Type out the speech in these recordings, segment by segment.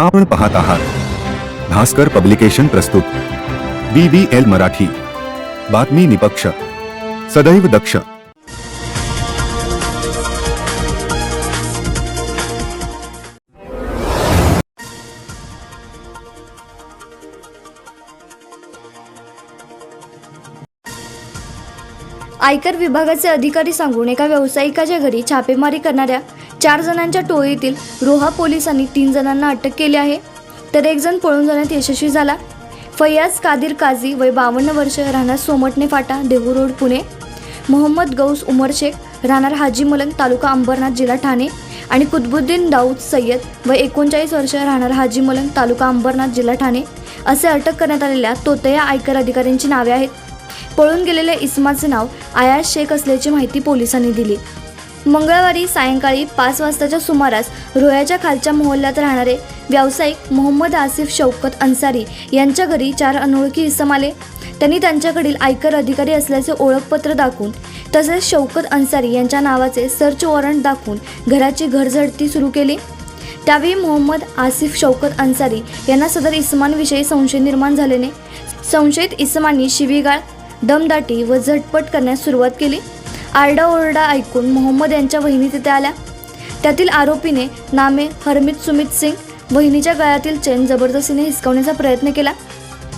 आपण पाहत आहात. भास्कर पब्लिकेशन प्रस्तुत. B B L Marathi. बातमी निपक्ष. सदैव दक्ष. आयकर विभागाचे अधिकारी सांगून एका व्यावसायिकाच्या घरी छापेमारी करणाऱ्या चार जणांच्या टोळीतील रोहा पोलिसांनी तीन जणांना अटक केली आहे. तर एक जण पळून जाण्यात यशस्वी झाला. फैयाज कादिर काझी वय बावन्न वर्ष राहणार सोमटणे फाटा देहू रोड पुणे. मोहम्मद गौस उमर शेख राहणार हाजी मलंग तालुका अंबरनाथ जिल्हा ठाणे. आणि कुतबुद्दीन दाऊद सय्यद व एकोणचाळीस वर्ष राहणार हाजी मलंग तालुका अंबरनाथ जिल्हा ठाणे. असे अटक करण्यात आलेल्या तोतया आयकर अधिकाऱ्यांची नावे आहेत. पळून गेलेल्या इस्माचे नाव आयाज शेख असल्याची माहिती पोलिसांनी दिली. मंगळवारी सायंकाळी पाच वाजताच्या सुमारास रोह्याच्या खालच्या मोहल्ल्यात राहणारे व्यावसायिक मोहम्मद आसिफ शौकत अन्सारी यांच्या घरी चार अनोळखी इसम आले. त्यांनी त्यांच्याकडील आयकर अधिकारी असल्याचे ओळखपत्र दाखवून तसेच शौकत अन्सारी यांच्या नावाचे सर्च वॉरंट दाखवून घराची घरझडती सुरू केली. त्यावेळी मोहम्मद आसिफ शौकत अन्सारी यांना सदर इसमांविषयी संशय निर्माण झाल्याने संशयित इसमांनी शिवीगाळ दमदाटी व झटपट करण्यास सुरुवात केली. आरडाओरडा ऐकून मोहम्मद यांच्या वहिनी तिथे आल्या. त्यातील आरोपीने नामे हरमित सुमित सिंग वहिनीच्या गळ्यातील चेन जबरदस्तीने हिसकवण्याचा प्रयत्न केला.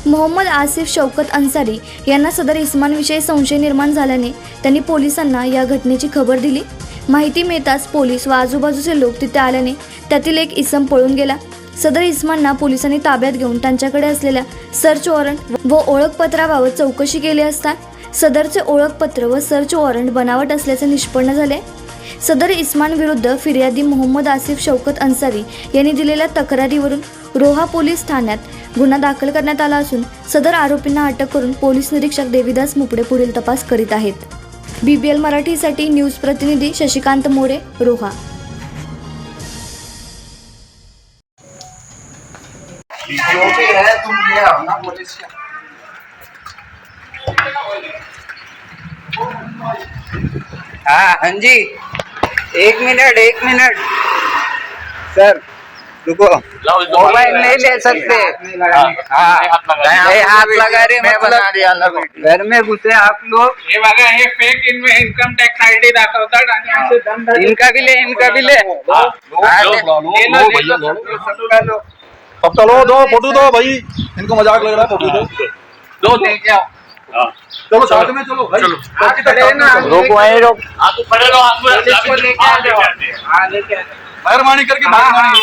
मोहम्मद आसिफ शौकत अन्सारी यांना सदर इस्मानविषयी संशय निर्माण झाल्याने त्यांनी पोलिसांना या घटनेची खबर दिली. माहिती मिळताच पोलीस व आजूबाजूचे लोक तिथे आल्याने त्यातील एक इसम पळून गेला. सदर इस्मांना पोलिसांनी ताब्यात घेऊन त्यांच्याकडे असलेल्या सर्च वॉरंट व ओळखपत्राबाबत चौकशी केली असता सदरचे ओळखपत्र व सर्च वॉरंट बनावट असल्याचे निष्पन्न झाले. सदर इस्मान विरुद्ध फिर्यादी मोहम्मद आसिफ शौकत अन्सारी यांनी दिलेल्या तक्रारीवरून रोहा पोलीस ठाण्यात गुन्हा दाखल करण्यात आला असून सदर आरोपींना अटक करून पोलीस निरीक्षक देवीदास मुपडे पुढील तपास करीत आहेत. बीबीएल मराठीसाठी न्यूज प्रतिनिधी शशिकांत मोरे रोहा. जो भी है तुम ले अपना पुलिस हाँ हाँ जी एक मिनट एक मिनट सर रुको मोबाइल नहीं ले सकते हाँ हाथ लगा रहे मतलब घर में घुसे आप लोग हे बघा हे फेक इन्कम टॅक्स आयडी दाखवतात आणि असे इनका भी ले इनका भी ले हाँ, ले- ले लो, ले लो, सबका लो। अब चलो दो फ़ोटो दो भाई इनको मज़ाक लग रहा है फ़ोटो दो दो चलो साथ में चलो भाई। ना रोको वहीं रोक। पुलिस को लेके आ जाओ। हाँ। लेके मेहरबानी करके मेहरबानी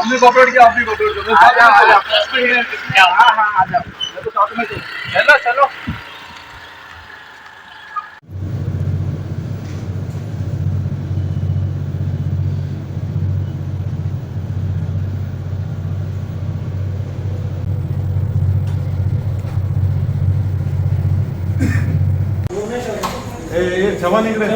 हमने कॉपरेट किया आप भी कॉपरेट करो आ जाओ आ जाओ साथ हाँ हाँ आ जाओ में तो साथ में चलो चलो चलो ए ये जवान इकडे.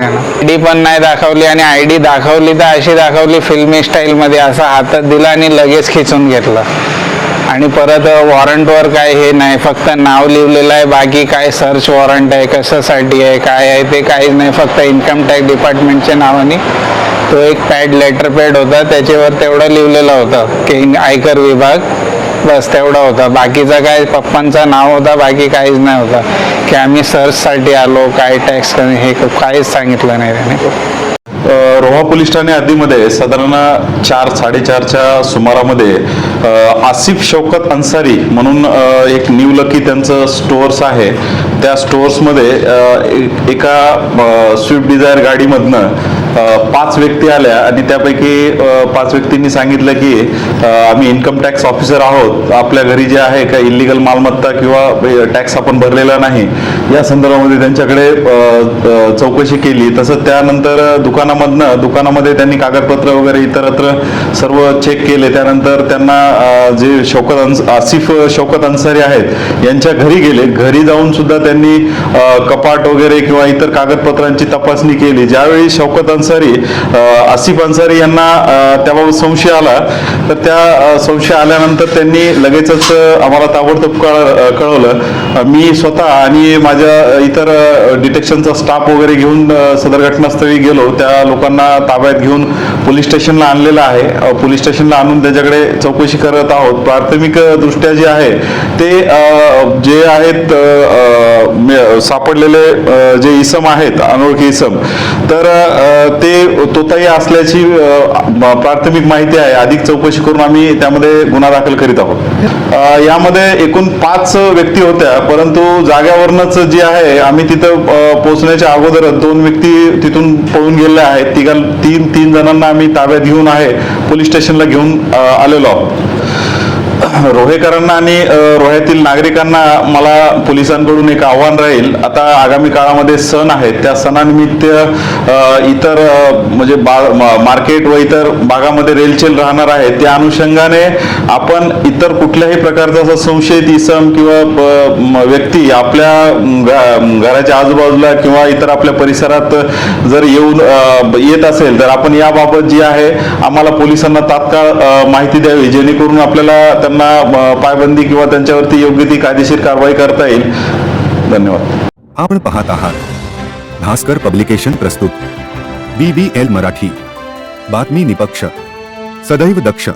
आयडी पण नाही दाखवली आणि आयडी दाखवली तर अशी दाखवली फिल्मी स्टाईल मध्ये असा हातात दिला आणि लगेच खिचून घेतलं. आणि परत वॉरंटवर काय हे नाही फक्त नाव लिहिलेलं आहे बाकी काय सर्च वॉरंट आहे कशासाठी आहे काय आहे ते काहीच नाही फक्त इन्कम टॅक्स डिपार्टमेंटच्या नावाने तो एक पॅड लेटर पॅड होता त्याच्यावर तेवढं लिहिलेलं होतं की आयकर विभाग बस तेवढा होता. बाकीचा काय पप्पांचं नाव होता बाकी काहीच नाही होता. की आम्ही सर्चसाठी आलो काय टॅक्स हे काहीच सांगितलं नाही त्याने. रोहा पोलीस ठाणे हद्दीमध्ये साधारण चार साडेचारच्या सुमारामध्ये आसिफ शौकत अन्सारी म्हणून एक न्यू लकी त्यांचं स्टोअर्स आहे. त्या स्टोअर्समध्ये एका स्विफ्ट डिझायर गाडीमधनं पाच व्यक्ती आल्या आणि त्यापैकी पाच व्यक्तींनी सांगितलं की आम्ही इन्कम टॅक्स ऑफिसर आहोत. आपल्या घरी जे आहे का इलिगल मालमत्ता किंवा टॅक्स आपण भरलेला नाही या संदर्भामध्ये त्यांच्याकडे चौकशी केली. तसंच त्यानंतर दुकानामधनं दुकानामध्ये त्यांनी कागदपत्र वगैरे इतरत्र सर्व चेक केले. त्यानंतर त्यांना जे शौकत अन्स आसिफ शौकत अन्सारी आहेत यांच्या घरी गेले. घरी जाऊन सुद्धा त्यांनी कपाट वगैरे किंवा इतर कागदपत्रांची तपासणी केली. ज्यावेळी शौकत अन्सारी अन्सारी आसिफ अन्सारी यांना त्याबाबत संशय आला. तर त्या संशय आल्यानंतर त्यांनी लगेचच आम्हाला ताबडतोब कळ कळवलं. मी स्वतः आणि माझ्या इतर डिटेक्शनचा स्टाफ वगैरे घेऊन सदर घटनास्थळी गेलो. त्या लोकांना ताब्यात घेऊन पोलीस स्टेशनला आणलेलं आहे. पोलीस स्टेशनला आणून त्याच्याकडे चौकशी करत आहोत. प्राथमिक दृष्ट्या जे आहे ते जे आहेत सापडलेले जे इसम आहेत अनोळखी इसम तर ते तोताई असल्याची प्राथमिक माहिती आहे. अधिक चौकशी करून आम्ही त्यामध्ये गुन्हा दाखल करीत आहोत. यामध्ये एकूण पाच व्यक्ती होत्या परंतु जाग्यावरनच जे आहे आम्ही तिथं पोहोचण्याच्या अगोदरच दोन व्यक्ती तिथून पळून गेलेल्या आहेत. तिघा तीन तीन जणांना आम्ही ताब्यात घेऊन आहे पोलीस स्टेशनला घेऊन आलेलो आहोत. रोहेकरांना आणि रोह्यातील नागरिकांना मला पोलिसांकडून एक आव्हान राहील. आता आगामी काळामध्ये सण आहेत. त्या सणानिमित्त इतर म्हणजे बा म- मार्केट व इतर भागामध्ये रेलचेल राहणार आहे. त्या अनुषंगाने आपण इतर कुठल्याही प्रकारचा असा संशयित इसम किंवा व्यक्ती आपल्या घ- घराच्या आजूबाजूला किंवा इतर आपल्या परिसरात जर येऊन येत असेल तर आपण याबाबत जी आहे आम्हाला पोलिसांना तात्काळ माहिती द्यावी. जेणेकरून आपल्याला त्यांना पायबंदी किंवा त्यांच्यावरती योग्य ती कायदेशीर कारवाई करता येईल. धन्यवाद. आपण पाहत आहात. भास्कर पब्लिकेशन प्रस्तुत. B B L Marathi. बातमी निपक्ष. सदैव दक्ष.